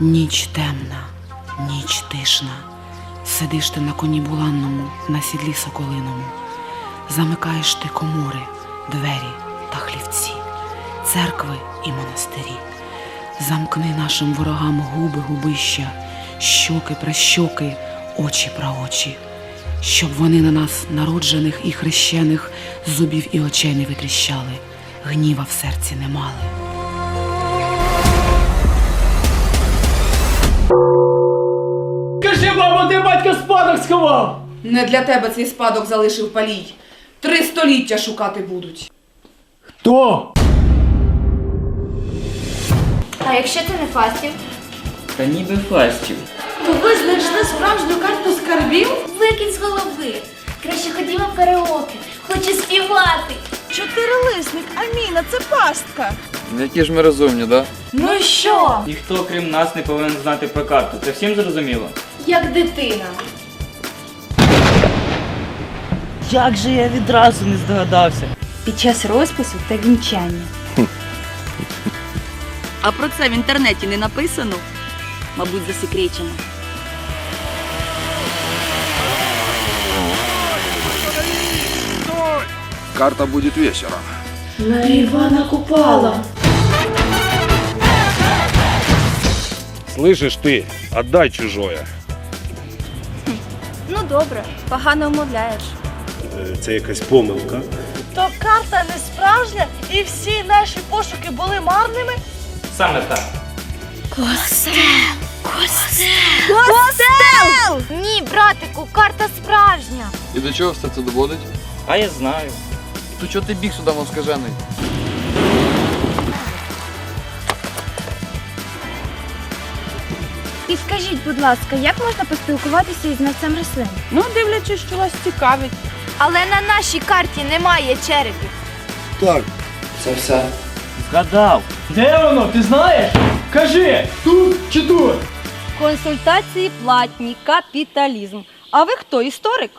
Ніч темна, ніч тишна. Сидиш ти на коні буланному, на сідлі соколиному. Замикаєш ти комори, двері та хлівці, церкви і монастирі. Замкни нашим ворогам губи губища, щоки прощоки, очі праочі, щоб вони на нас, народжених і хрещених, зубів і очей не витріщали, гніва в серці не мали. Мамо, батько спадок сховав? Не для тебе цей спадок залишив палій. Три століття шукати будуть. Хто? А якщо це не фастів? Та ніби фастів. То ви знайшли справжню карту скарбів? Викинь з голови. Краще ходімо в караоке. Хочу співати. Чотирилисник, Аміна, це пастка. Які ж ми розумні, да? Ну і що? Ніхто крім нас не повинен знати про карту. Це всім зрозуміло? Як дитина. Як же я відразу не здогадався? Під час розпису та вінчання. А про це в інтернеті не написано? Мабуть, засекречено. Карта будет вечером. На Івана Купала. Слышишь ты, отдай чужое. Добре, погано вмовляєш. Це якась помилка. То карта не справжня і всі наші пошуки були марними. Саме так. Ні, братику, карта справжня. І до чого все це доводить? А я знаю. То чого ти біг сюди, мов І скажіть, будь ласка, як можна поспілкуватися із знавцем рослин? Ну, дивлячись, що вас цікавить. Але на нашій карті немає черепів. Це все. Згадав. Де воно, ти знаєш? Кажи, тут чи тут? Консультації платні, капіталізм. А ви хто, історик?